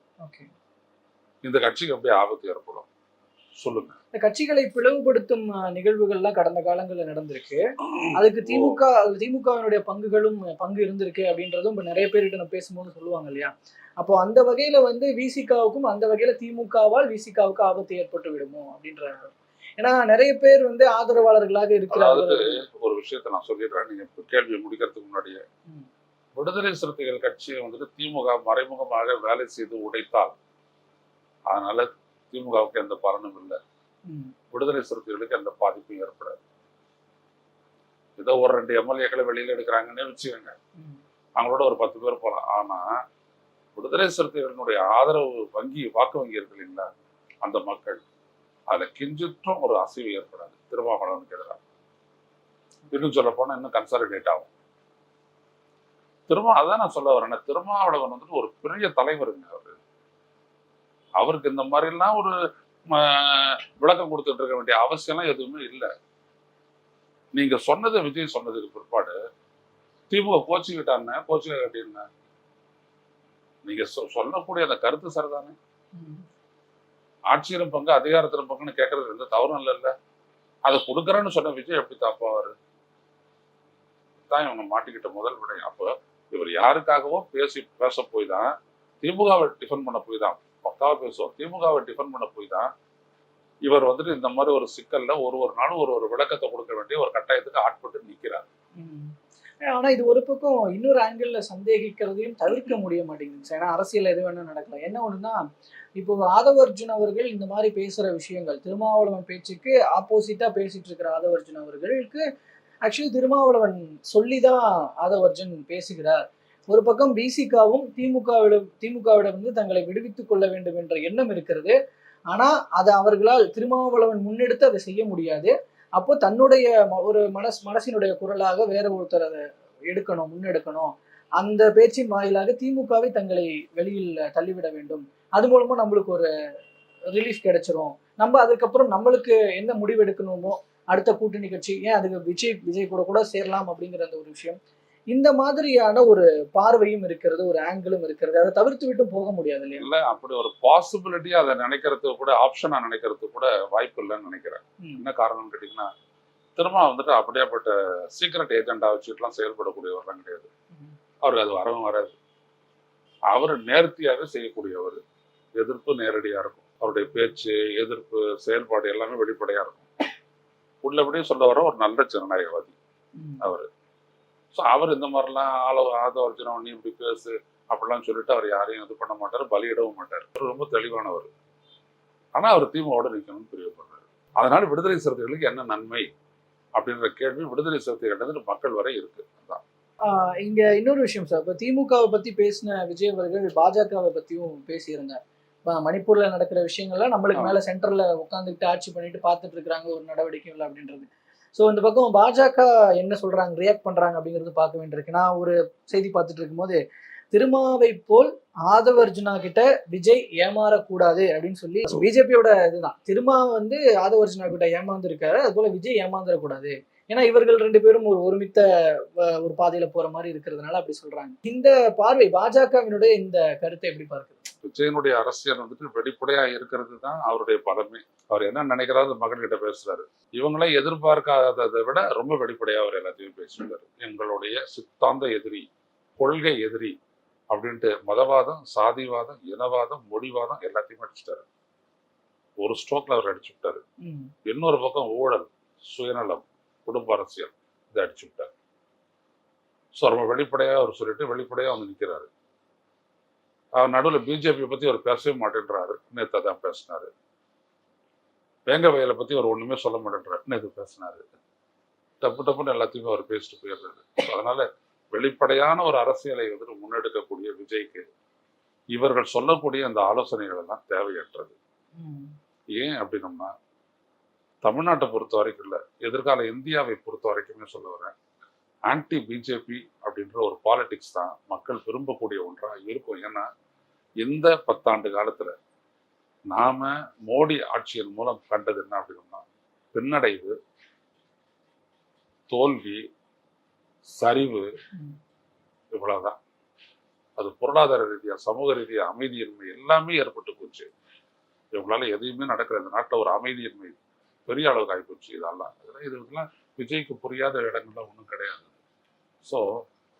இந்த கட்சிக்கு எப்படி ஆபத்து ஏற்படும்? சொல்லுங்க. இந்த கட்சிகளை பிளவுபடுத்தும் நிகழ்வுகள்லாம் கடந்த காலங்களில் நடந்திருக்கு. அதுக்கு திமுக திமுகவினுடைய பங்குகளும் பங்கு இருந்திருக்கு அப்படின்றதும் இப்ப நிறைய பேர்கிட்ட நம்ம பேசும்போது சொல்லுவாங்க இல்லையா? அப்போ அந்த வகையில வந்து விசிகாவுக்கும் அந்த வகையில திமுகவால் விசிகாவுக்கு ஆபத்து ஏற்பட்டு விடுமோ அப்படின்ற ஏன்னா நிறைய பேர் வந்து ஆதரவாளர்களாக இருக்கிறார்கள். அதாவது ஒரு விஷயத்தை நான் சொல்லிடுறேன். நீங்க கேள்வியை முடிக்கிறதுக்கு முன்னாடியே. விடுதலை சிறுத்தைகள் கட்சியை வந்துட்டு திமுக மறைமுகமாக வேலை செய்து உடைத்தால் அதனால திமுகவுக்கு எந்த பலனும் இல்லை. விடுதலை சிறுத்தைகளுக்கு எந்த பாதிப்பும் ஏற்படாது. ஏதோ ஒரு ரெண்டு எம்எல்ஏக்களை வெளியில எடுக்கிறாங்கன்னே வச்சுக்கோங்க. அவங்களோட ஒரு பத்து பேர் போகலாம் ஆனா விடுதலை சிறுத்தைகளினுடைய ஆதரவு வங்கி வாக்கு வங்கி இருக்கு இல்லைங்களா? அந்த மக்கள். அதுல கிஞ்சிற்றும் ஒரு அசைவு ஏற்படாது. திருமாவளவனுக்கு எதிராக. இன்னும் சொல்ல போனால் இன்னும் கன்சாலிடேட் ஆகும். திருமா அதான் நான் சொல்ல வரேன். திருமாவளவன் வந்துட்டு ஒரு பெரிய தலைவருங்க அவரு. அவருக்கு இந்த மாதிரிலாம் ஒரு விளக்கம் கொடுத்துட்டு இருக்க வேண்டிய அவசியம்லாம் எதுவுமே இல்லை. நீங்க சொன்னதை விஜய் சொன்னதுக்கு பிற்பாடு திமுக கோச்சிக்கிட்டான்னு கோச்சிக்க கட்டியிருந்தேன் நீங்க சொ- சொல்லக்கூடிய அந்த கருத்து சரிதானே? ஆட்சியிலும் பங்கு அதிகாரத்திலும் பங்குன்னு கேட்கறது எந்த தவறும் இல்லைல்ல. அதை கொடுக்குறேன்னு சொன்ன விஜய் எப்படி தப்பாவாரு தான் இவங்க மாட்டிக்கிட்ட முதல் விடை அப்போ இவர் யாருக்காகவோ பேசி பேச போய் தான் திமுகவை டிஃபன் பண்ண போய் தான் பக்காவா பேசுவோம் திமுகவை டிஃபன் பண்ண போய் தான் இவர் வந்துட்டு இந்த மாதிரி ஒரு சிக்கல்ல ஒரு ஒரு நாளும் ஒரு ஒரு விளக்கத்தை கொடுக்க வேண்டிய ஒரு கட்டாயத்துக்கு ஆட்பட்டு நிக்கிறார். ஆனா இது ஒரு பக்கம் இன்னொரு ஆங்கிள் சந்தேகிக்கிறதையும் தவிர்க்க முடிய மாட்டேங்குது. ஏன்னா அரசியல் எது வேணா நடக்கலாம். என்ன ஒண்ணுன்னா இப்போ ஆதவர்ஜுன் அவர்கள் இந்த மாதிரி பேசுற விஷயங்கள் திருமாவளவன் பேச்சுக்கு ஆப்போசிட்டா பேசிட்டு இருக்கிற ஆதவர்ஜுன் அவர்களுக்கு ஆக்சுவலி திருமாவளவன் சொல்லிதான் ஆதவர்ஜுன் பேசுகிறார். ஒரு பக்கம் பிசிகாவும் திமுகவிடம் திமுகவிடம் வந்து தங்களை விடுவித்துக் கொள்ள வேண்டும் என்ற எண்ணம் இருக்கிறது. ஆனா அதை அவர்களால் திருமாவளவன் முன்னெடுத்து அதை செய்ய முடியாது. அப்போ தன்னுடைய ஒரு மனஸ் மனசினுடைய குரலாக வேற ஒருத்தர் அதை எடுக்கணும் முன்னெடுக்கணும். அந்த பேச்சின் வாயிலாக திமுகவை தங்களை வெளியில் தள்ளிவிட வேண்டும். அது மூலமா நம்மளுக்கு ஒரு ரிலீஃப் கிடைச்சிரும். நம்ம அதுக்கப்புறம் நம்மளுக்கு என்ன முடிவு எடுக்கணுமோ அடுத்த கூட்டணி கட்சி ஏன் அதுக்கு விஜய் விஜய் கூட கூட சேரலாம் அப்படிங்கிற அந்த ஒரு விஷயம். இந்த மாதிரியான ஒரு பார்வையும் இருக்கிறது ஒரு ஆங்கிளும் இருக்கிறது. அதை தவிர்த்து விட்டும் போக முடியாது இல்லையா? இல்ல அப்படி ஒரு பாசிபிலிட்டி அதை நினைக்கிறதுக்கு கூட ஆப்ஷனா நினைக்கிறதுக்கு கூட வாய்ப்பு இல்லைன்னு நினைக்கிறேன். என்ன காரணம்னு கேட்டீங்கன்னா திரும்ப வந்துட்டு அப்படியேப்பட்ட சீக்ரெட் ஏஜெண்டா வச்சுட்டுலாம் செயல்படக்கூடியவர்லாம் கிடையாது. அவருக்கு அது வரவும் வராது. அவர் நேர்த்தியாக செய்யக்கூடியவர். எதிர்ப்பு நேரடியா இருக்கும். அவருடைய பேச்சு எதிர்ப்பு செயல்பாடு எல்லாமே வெளிப்படையா இருக்கும். உள்ளபடியே சொல்ல வர ஒரு நல்ல ஜனநாயகவாதி. அவர். ஸோ அவர் இந்த மாதிரிலாம் ஆள ஆதவர்ஜனம் நீ இப்படி பேசு அப்படிலாம் சொல்லிட்டு அவர் யாரையும் இது பண்ண மாட்டார் பலியிடவும் மாட்டார். அவர் ரொம்ப தெளிவானவர். ஆனால் அவர் திமுகவோட நிற்கணும்னு பிரியப்படுறாரு. அதனால விடுதலை சிறுத்தைகளுக்கு என்ன நன்மை அப்படின்ற கேள்வி விடுதலை சிறுத்தைகள் மக்கள் வரை இருக்கு. அதான். இங்க இன்னொரு விஷயம் சார். இப்போ திமுகவை பத்தி பேசின விஜய் அவர்கள் பாஜகவை பத்தியும் பேசியிருந்தார் இப்போ மணிப்பூர்ல நடக்கிற விஷயங்கள்லாம் நம்மளுக்கு மேல சென்டர்ல உட்காந்துக்கிட்டு ஆட்சி பண்ணிட்டு பார்த்துட்டு இருக்காங்க ஒரு நடவடிக்கை இல்லை அப்படின்றது. ஸோ இந்த பக்கம் பாஜக என்ன சொல்றாங்க ரியாக்ட் பண்றாங்க அப்படிங்கிறது பார்க்க வேண்டியிருக்கு. நான் ஒரு செய்தி பார்த்துட்டு இருக்கும்போது திருமாவை போல் ஆதவர்ஜுனா கிட்ட விஜய் ஏமாறக்கூடாது அப்படின்னு சொல்லி பிஜேபியோட இதுதான். திருமா வந்து ஆதவர்ஜுனா கிட்ட ஏமாந்துருக்காரு அது போல விஜய் ஏமாந்துடக்கூடாது ஏன்னா இவர்கள் ரெண்டு பேரும் ஒரு ஒருமித்த ஒரு பாதையில போற மாதிரி இருக்கிறதுனால அப்படி சொல்றாங்க. இந்த பார்வை பாஜகவினுடைய இந்த கருத்தை எப்படி பார்க்குது? விஜயனுடைய அரசியல் வந்துட்டு வெளிப்படையா இருக்கிறது தான் அவருடைய பலமே அவர் என்ன நினைக்கிறாரு மகன்கிட்ட பேசுறாரு. இவங்களே எதிர்பார்க்காததை விட ரொம்ப வெளிப்படையா அவர் எல்லாத்தையும் பேசுறாரு எங்களுடைய சித்தாந்த எதிரி கொள்கை எதிரி அப்படின்ட்டு மதவாதம் சாதிவாதம் இனவாதம் மொழிவாதம் எல்லாத்தையும் அடிச்சுட்டாரு. ஒரு ஸ்ட்ரோக்ல அவர் அடிச்சு விட்டாரு. இன்னொரு பக்கம் ஊழல் சுயநலம் குடும்ப அரசியல் இதை அடிச்சு விட்டார். ஸோ ரொம்ப வெளிப்படையா அவர் சொல்லிட்டு வெளிப்படையா வந்து நிற்கிறாரு அவர் நடுவில் பிஜேபி பத்தி அவர் பேசவே மாட்டேன்றாரு. நேற்று தான் பேசினாரு. வேங்க வயலை பத்தி அவர் ஒண்ணுமே சொல்ல மாட்டேன்றாரு. இது பேசினாரு. டப்பு டப்புன்னு எல்லாத்தையுமே அவர் பேசிட்டு போயிடுறாரு. அதனால வெளிப்படையான ஒரு அரசியலை வந்து முன்னெடுக்கக்கூடிய விஜய்க்கு இவர்கள் சொல்லக்கூடிய அந்த ஆலோசனைகள் எல்லாம் தேவையற்றது. ஏன் அப்படின்னம்னா தமிழ்நாட்டை பொறுத்த வரைக்கும் இல்லை எதிர்கால இந்தியாவை பொறுத்த வரைக்குமே சொல்ல வரேன். ஆன்டி பிஜேபி அப்படின்ற ஒரு பாலிடிக்ஸ் தான் மக்கள் விரும்பக்கூடிய ஒன்றா இருக்கும். ஏன்னா இந்த பத்தாண்டு காலத்துல நாம மோடி ஆட்சியின் மூலம் கண்டது என்ன அப்படின்னா பின்னடைவு தோல்வி சரிவு ம். இவ்வளவுதான். அது பொருளாதார ரீதியா சமூக ரீதியா அமைதியின்மை எல்லாமே ஏற்பட்டு போச்சு. இவங்களால எதையுமே நடக்கிற இந்த நாட்டில் ஒரு அமைதியின்மை பெரிய அளவுக்கு ஆகிப்போச்சு இதெல்லாம் இதெல்லாம் இதுக்கெல்லாம் விஜய்க்கு புரியாத இடங்கள்லாம் ஒன்றும் கிடையாது. ஸோ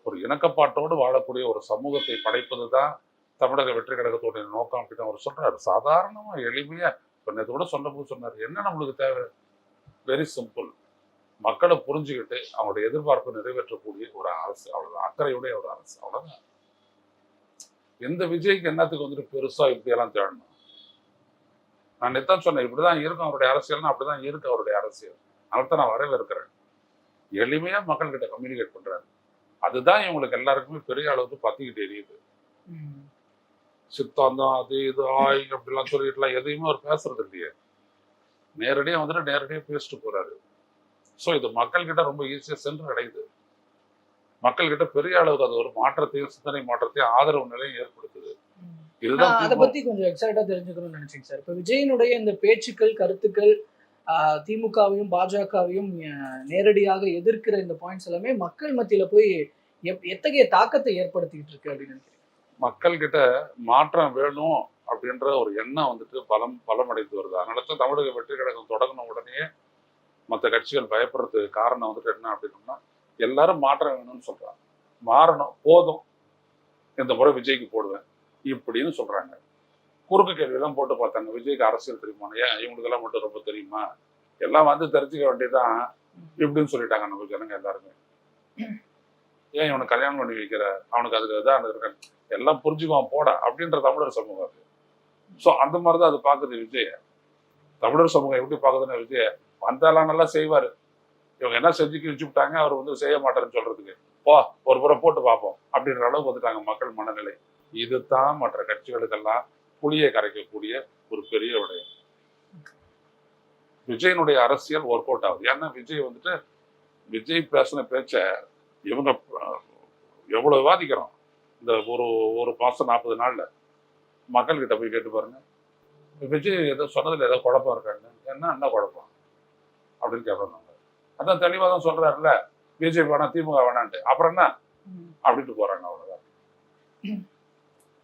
ஒரு இணக்கப்பாட்டோடு வாழக்கூடிய ஒரு சமூகத்தை படைப்பது தான் தமிழக வெற்றி கழகத்துடைய நோக்கம் அப்படின்னு அவர் சொல்றாரு. சாதாரணமா எளிமையாக இப்போ நேற்று கூட சொன்னபோது சொன்னார் என்ன நம்மளுக்கு தேவை? வெரி சிம்பிள் மக்களை புரிஞ்சுக்கிட்டு அவங்களுடைய எதிர்பார்ப்பை நிறைவேற்றக்கூடிய ஒரு அரசு அவ்வளவுதான். அக்கறையுடைய ஒரு அரசு அவ்வளவுதான். எந்த விஜய்க்கு என்னத்துக்கு வந்துட்டு பெருசா இப்படியெல்லாம் தேடணும்? நான் நேத்தான் சொன்னேன் இப்படிதான் இருக்கும் அவருடைய அரசியல்னா அப்படிதான் இருக்கு அவருடைய அரசியல். அதனால நான் வரவேற்கிறேன். எளிமையா மக்கள்கிட்ட கம்யூனிகேட் பண்றாரு. அதுதான் இவங்களுக்கு எல்லாருக்குமே பெரிய அளவுக்கு பத்திக்கிட்டு எரியுது. சித்தாந்தம் அது இது ஆய் அப்படிலாம் சொல்லிட்டுலாம் எதையுமே அவர் பேசுறது இல்லையே. நேரடியாக வந்துட்டு நேரடியாக பேசிட்டு போறாரு. ஸோ இது மக்கள்கிட்ட ரொம்ப ஈஸியாக சென்று அடையுது மக்கள்கிட்ட பெரிய அளவுக்கு அது ஒரு மாற்றத்தையும் சிந்தனை மாற்றத்தையும் ஆதரவு நிலையும் ஏற்படுத்துது. இதுதான் அதை. பத்தி கொஞ்சம் எக்ஸைட்டா தெரிஞ்சுக்கணும்னு நினைச்சேங்க சார். இப்ப விஜயனுடைய இந்த பேச்சுக்கள் கருத்துக்கள் திமுகவையும் பாஜகவையும் நேரடியாக எதிர்க்கிற இந்த பாயிண்ட்ஸ் எல்லாமே மக்கள் மத்தியில போய் எப்- எத்தகைய தாக்கத்தை ஏற்படுத்திக்கிட்டு இருக்கு அப்படின்னு நினைக்கிறேன் மக்கள்கிட்ட மாற்றம் வேணும் அப்படின்ற ஒரு எண்ணம் வந்துட்டு பலம் பலமடைந்து வருது. அதனால தான் தமிழக வெற்றி கழகம் தொடங்கின உடனே மற்ற கட்சிகள் பயப்படுறதுக்கு காரணம் வந்துட்டு என்ன அப்படின்னா எல்லாரும் மாற்றம் வேணும்னு சொல்றாங்க. மாறணும் போதும். இந்த முறை விஜய்க்கு போடுவேன். இப்படின்னு சொல்றாங்க. குறுக்கு கேள்வியெல்லாம் போட்டு பார்த்தாங்க. விஜய்க்கு அரசியல் தெரியுமா? ஏன் இவங்களுக்கெல்லாம் மட்டும் ரொம்ப தெரியுமா? எல்லாம் வந்து தெரிஞ்சுக்க வேண்டியதான் இப்படின்னு சொல்லிட்டாங்க நம்ம ஜனங்க எல்லாருமே. ஏன் இவனுக்கு கல்யாணம் பண்ணி வைக்கிற? அவனுக்கு அதுக்கு இதான் இருக்க எல்லாம் புரிஞ்சுக்குவான் போட அப்படின்ற தமிழர் சமூகம் அது. ஸோ அந்த மாதிரி தான் அது பார்க்குது விஜய. தமிழர் சமூகம் எப்படி பார்க்குதுன்னா விஜய வந்தாலாம் நல்லா செய்வார். இவங்க என்ன செஞ்சுக்கு வச்சுட்டாங்க அவர் வந்து செய்ய மாட்டாருன்னு சொல்றதுக்கு. போ ஒரு புறம் போட்டு பார்ப்போம். அப்படின்ற அளவுக்கு வந்துட்டாங்க மக்கள் மனநிலை. இதுதான் மற்ற கட்சிகளுக்கெல்லாம் புளியை கரைக்கக்கூடிய ஒரு பெரிய விடயம். விஜயனுடைய அரசியல் ஒர்க் அவுட் ஆகுது. ஏன்னா விஜய் வந்துட்டு விஜய் பேசின பேச்ச இவங்க எவ்வளவு விவாதிக்கிறோம்? இந்த ஒரு ஒரு மாசம் நாற்பது நாள்ல. மக்கள்கிட்ட போய் கேட்டு பாருங்க. விஜய் ஏதோ சொன்னதுல ஏதோ குழப்பம் இருக்காங்க. என்ன என்ன குழப்பம்? அப்படின்னு கேட்போம் நாங்க அதான் தெளிவாக தான் சொல்றாருல்ல. பிஜேபி வேணாம் திமுக வேணான்ட்டு. அப்புறம் என்ன. அப்படின்ட்டு போறாங்க அவ்வளவுதான்.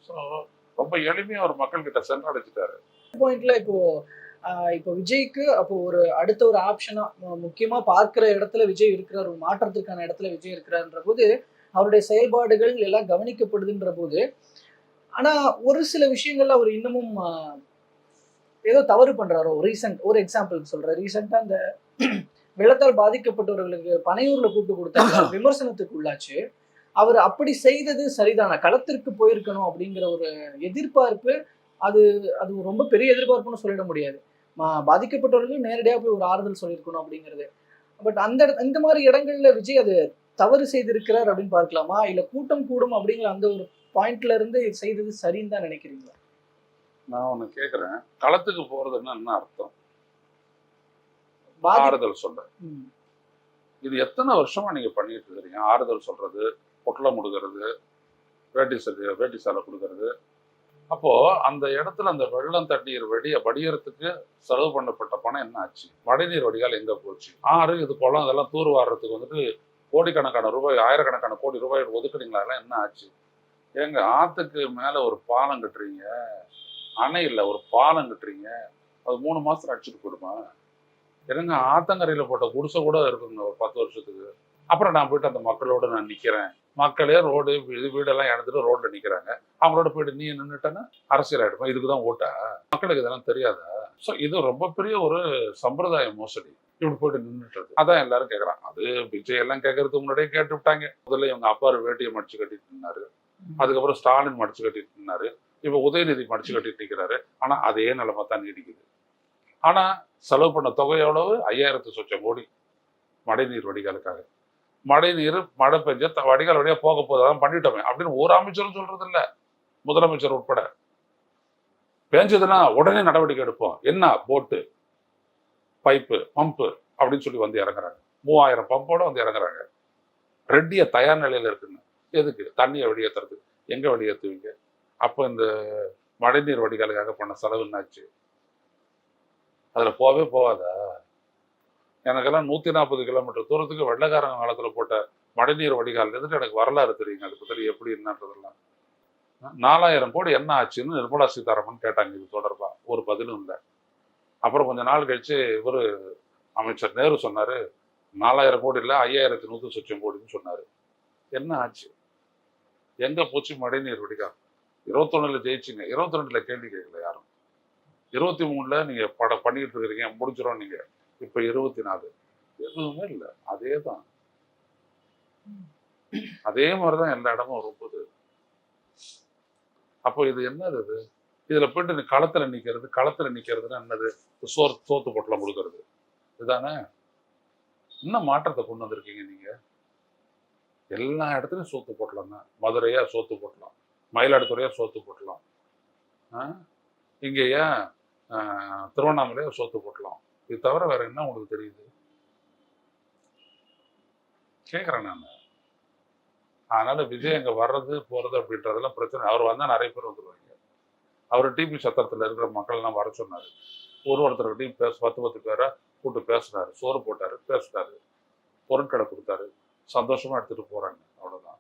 ஸோ ரொம்ப எளிமையா ஒரு மக்கள்கிட்ட சென்றடைச்சிட்டாரு பாயிண்ட்ல இப்போ இப்போ விஜய்க்கு அப்போ ஒரு அடுத்த ஒரு ஆப்ஷனா முக்கியமா பார்க்கிற இடத்துல விஜய் இருக்கிறார் ஒரு மாற்றத்திற்கான இடத்துல விஜய் இருக்கிறார்ன்ற போது அவருடைய செயல்பாடுகள் எல்லாம் கவனிக்கப்படுதுன்ற போது ஆனா ஒரு சில விஷயங்கள்ல அவர் இன்னமும் ஏதோ தவறு பண்றாரோ ரீசன்ட் ஒரு எக்ஸாம்பிள் சொல்றேன். ரீசெண்டா அந்த வெள்ளத்தால் பாதிக்கப்பட்டவர்களுக்கு பனையூர்ல கூட்டு கொடுத்த விமர்சனத்துக்கு உள்ளாச்சு. அவர் அப்படி செய்தது சரிதானா. களத்திற்கு போயிருக்கணும் அப்படிங்கிற ஒரு எதிர்பார்ப்பு அது அது ரொம்ப பெரிய எதிர்பார்ப்புன்னு சொல்லிட முடியாது. மா- பாதிக்கப்பட்டவர்களுக்கு நேரடியாக போய் ஒரு ஆறுதல் சொல்லியிருக்கணும் அப்படிங்கிறது. பட் அந்த இந்த மாதிரி இடங்கள்ல விஜய் அது தவறு செய்திருக்கிறார் அப்படின்னு பார்க்கலாமா? இல்ல கூட்டம் கூடும் அப்படிங்கிற அந்த ஒரு பாயிண்ட்ல இருந்து செய்தது சரின்னு தான் நினைக்கிறீங்களா? நான் ஒன்று கேட்குறேன் களத்துக்கு போறதுன்னா என்ன அர்த்தம். ஆறுதல் சொல்ல ம், இது எத்தனை வருஷமா நீங்க பண்ணிட்டு இருக்கிறீங்க? ஆறுதல் சொல்றது பொட்டலம் கொடுக்கறது வேட்டி சரி வேட்டி சேலை கொடுக்கறது. அப்போது அந்த இடத்துல அந்த வெள்ளம் தண்ணீர் வெடிய வடியறதுக்கு செலவு பண்ணப்பட்ட பணம் என்ன ஆச்சு? மழைநீர் வடிகால் எங்கே போச்சு? ஆறு இது குளம் இதெல்லாம் தூர் வாடுறதுக்கு வந்துட்டு கோடிக்கணக்கான ரூபாய் ஆயிரக்கணக்கான கோடி ரூபாய் ஒதுக்குறீங்களா எல்லாம் என்ன ஆச்சு? ஏங்க ஆத்துக்கு மேலே ஒரு பாலம் கட்டுறீங்க அணை இல்லை ஒரு பாலம் கட்டுறீங்க அது மூணு மாதத்தில் அடிச்சுட்டு போயிடுமா? என்னங்க ஆத்தங்கரையில் போட்ட குடிசை கூட இருக்குங்க ஒரு பத்து வருஷத்துக்கு. அப்புறம் நான் போயிட்டு அந்த மக்களோட நான் நிக்கிறேன். மக்களே ரோடு இது வீடெல்லாம் இழந்துட்டு ரோட்ல நிக்கிறாங்க. அவங்களோட போயிட்டு நீ நின்றுட்டேன்னா அரசியல் ஆயிடுமா? இதுக்கு தான் ஓட்டா? மக்களுக்கு இதெல்லாம் தெரியாதா? ஸோ இது ரொம்ப பெரிய ஒரு சம்பிரதாய மோசடி. இப்படி போயிட்டு நின்றுட்டது அதான் எல்லாரும் கேட்குறாங்க அது விஜய் எல்லாம் கேட்கறதுக்கு முன்னாடியே கேட்டு விட்டாங்க. முதல்ல இவங்க அப்பாரு வேட்டியை மடிச்சு கட்டிட்டு நின்னாரு. அதுக்கப்புறம் ஸ்டாலின் மடிச்சு கட்டிட்டு நின்னாரு. இப்ப உதயநிதி மடிச்சு கட்டிட்டு நிக்கிறாரு. ஆனா அதே நிலைமை தான் நீடிக்குது. ஆனா செலவு பண்ண தொகை எவ்வளவு? ஐயாயிரத்து சொச்சம் கோடி மழைநீர் வடிகாலுக்காக. மழை நீர் மழை பெஞ்ச த- வடிகால் வழியா போக போகுது. அதான் பண்ணிட்டோமே. அப்படின்னு ஒரு அமைச்சரும் சொல்றது இல்ல முதலமைச்சர் உட்பட. பேஞ்சதுன்னா உடனே நடவடிக்கை எடுப்போம். என்ன? போட்டு பைப்பு பம்பு அப்படின்னு சொல்லி வந்து இறங்குறாங்க. மூவாயிரம் பம்போட வந்து இறங்குறாங்க. ரெட்டிய தயார் நிலையில இருக்குன்னு எதுக்கு? தண்ணியை வெளியேற்றுறது எங்க வெளியேற்றுவீங்க அப்போ இந்த மழைநீர் வடிகாலுக்காக பண்ண செலவு என்னாச்சு? அதுல போகவே போகாதா? எனக்கெல்லாம் நூத்தி நாற்பது கிலோமீட்டர் தூரத்துக்கு வெள்ளக்காரங்க காலத்துல போட்ட மழைநீர் வடிகால் இருந்துட்டு எனக்கு வரலாறு தெரியுங்க? அதை பத்தி எப்படி என்னன்றதெல்லாம். நாலாயிரம் கோடி என்ன ஆச்சுன்னு நிர்மலா சீதாராமன் கேட்டாங்க இது தொடர்பா. ஒரு பதிலும் இல்லை. அப்புறம் கொஞ்ச நாள் கழிச்சு இவரு அமைச்சர் நேரு சொன்னாரு நாலாயிரம் கோடி இல்லை ஐயாயிரத்தி நூத்தி சொச்சம் கோடின்னு சொன்னாரு. என்ன ஆச்சு? எங்க போச்சு மழைநீர் வடிகால்? இருபத்தொன்னுல ஜெயிச்சிங்க. இருபத்தி ரெண்டுல கேள்வி கேட்கல யாரும். இருபத்தி மூணுல நீங்க பட பண்ணிட்டு இருக்கிறீங்க முடிஞ்சிடும் நீங்க. இப்ப இருபத்தி நாலு எதுவுமே இல்லை. அதே தான் அதே மாதிரிதான் எல்லா இடமும் ரொம்புது. அப்போ இது என்னது இது? இதுல போயிட்டு நீ களத்துல நிக்கிறது களத்துல நிக்கிறதுன்னா என்னது? சோர் சோத்து பொட்டலம் கொடுக்கறது. இதுதானே? என்ன மாற்றத்தை கொண்டு வந்திருக்கீங்க நீங்க? எல்லா இடத்துலயும் சோத்து போட்டலாம் தான். மதுரையா சோத்து போட்டலாம். மயிலாடுதுறையா சோத்து போட்டலாம். இங்கேயா இங்க திருவண்ணாமலையா சோத்து போட்டலாம். இது தவிர வேற என்ன உங்களுக்கு தெரியுது? கேட்குறேன் நான். அதனால விஜய் அங்க வர்றது போறது அப்படின்றதெல்லாம் பிரச்சனை. அவர் வந்தா நிறைய பேர் வந்துருவாங்க. அவர் டிபி சத்திரத்துல இருக்கிற மக்கள் எல்லாம் வர சொன்னாரு. ஒரு ஒருத்தர்கிட்டையும் பேச பத்து பத்து பேரை கூப்பிட்டு பேசினார். சோறு போட்டாரு பேசினாரு. பொருட்களை கொடுத்தாரு. சந்தோஷமா எடுத்துட்டு போறாங்க. அவ்வளவுதான்.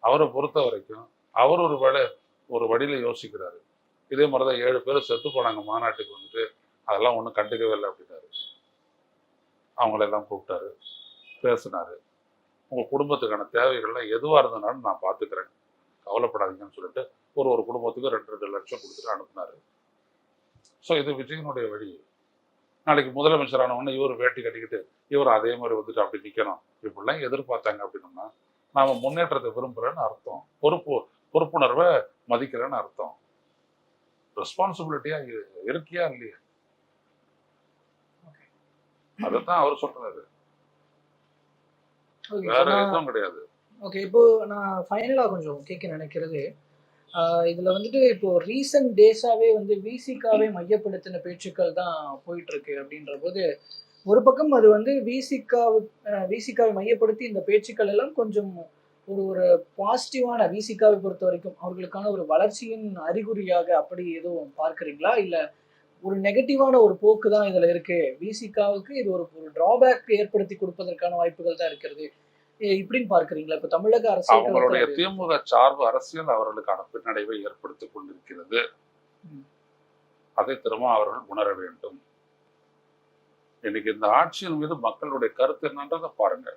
அவரை பொறுத்த வரைக்கும் அவர் ஒரு வேலை ஒரு வழியில யோசிக்கிறாரு. இதே மாதிரிதான் ஏழு பேர் செத்து போனாங்க மாநாட்டுக்கு வந்துட்டு. அதெல்லாம் ஒன்றும் கண்டுக்கவே இல்லை அப்படின்னாரு. அவங்களெல்லாம் கூப்பிட்டாரு. பேசினாரு. உங்கள் குடும்பத்துக்கான தேவைகள்லாம் எதுவாக இருந்தனாலும் நான் பார்த்துக்கிறேன் கவலைப்படாதீங்கன்னு சொல்லிட்டு ஒரு ஒரு குடும்பத்துக்கு ரெண்டு ரெண்டு லட்சம் கொடுத்துட்டு அனுப்புனாரு. ஸோ இது விஜயனுடைய வழி. நாளைக்கு முதலமைச்சரானவொன்னே இவர் வேட்டி கட்டிக்கிட்டு இவர் அதே மாதிரி வந்துட்டு அப்படி நிற்கணும் இப்படிலாம் எதிர்பார்த்தாங்க அப்படின்னோம்னா நாம் முன்னேற்றத்தை விரும்புகிறேன்னு அர்த்தம். பொறுப்பு பொறுப்புணர்வை மதிக்கிறேன்னு அர்த்தம். ரெஸ்பான்சிபிலிட்டியாக இருக்கியா இல்லையா. அதைத்தான் அவர் சொல்றாரு. வேற எதுவும் கிடையாது. ஓகே இப்போ நான் ஃபைனலாக கொஞ்சம் கேட்க நினைக்கிறது. இதுல வந்துட்டு இப்போ ரீசன்ட் டேஸாவே வந்து விசிகாவே மையப்படுத்தின பேச்சுக்கள் தான் போயிட்டு இருக்கு அப்படின்ற போது ஒரு பக்கம் அது வந்து விசிகாவு விசிகாவை மையப்படுத்தி இந்த பேச்சுக்கள் எல்லாம் கொஞ்சம் ஒரு ஒரு பாசிட்டிவான விசிகாவை பொறுத்த வரைக்கும் அவர்களுக்கான ஒரு வளர்ச்சியின் அறிகுறியாக அப்படி எதுவும் பார்க்குறீங்களா? இல்ல ஒரு நெகட்டிவான ஒரு போக்கு தான் இதுல இருக்கு. விசிகாவுக்கு இது ஒரு ஒரு டிராபேக் ஏற்படுத்தி கொடுப்பதற்கான வாய்ப்புகள் தான் இருக்கிறது. இப்படின்னு பார்க்கறீங்களா? இப்ப தமிழக அரசியல் அவங்களுடைய திமுக சார்பு அரசியல் அவர்களுக்கான பின்னடைவை ஏற்படுத்திக் கொண்டிருக்கிறது. அதை திரும்ப அவர்கள் உணர வேண்டும். இன்னைக்கு இந்த ஆட்சியின் மீது மக்களுடைய கருத்து என்னன்றதை பாருங்க.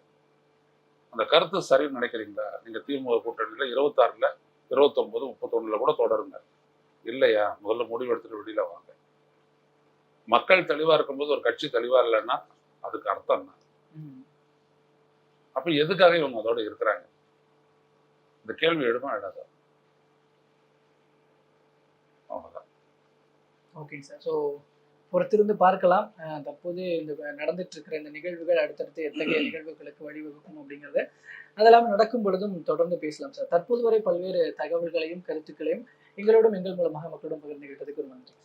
அந்த கருத்து சரின்னு நினைக்கிறீங்களா? நீங்க திமுக கூட்டணியில இருபத்தாறுல இருபத்தொன்பது முப்பத்தொன்னுல கூட தொடருங்க. இல்லையா? முதல்ல முடிவு எடுத்துட்டு வெளியில வாங்க. மக்கள் தெளிவா இருக்கும்போது ஒரு கட்சி தெளிவா இல்லைன்னா அதுக்கு அர்த்தம் ம். அப்ப எதுக்காக இவங்க அதோட இருக்கிறாங்க? இந்த கேள்வி எழுமா எழாதா. அவ்வளவுதான். ஓகேங்க சார் ஸோ பொறுத்திருந்து பார்க்கலாம். தற்போது இந்த நடந்துட்டு இருக்கிற இந்த நிகழ்வுகள் அடுத்தடுத்து எத்தகைய நிகழ்வுகளுக்கு வழிவகுக்கும் அப்படிங்கிறது அதெல்லாம் நடக்கும் பொழுதும் தொடர்ந்து பேசலாம் சார் தற்போது வரை பல்வேறு தகவல்களையும் கருத்துக்களையும் எங்களோடும் எங்கள் மூலமாக மக்களிடம் பகிர்ந்து கேட்டதுக்கு ஒரு நன்றி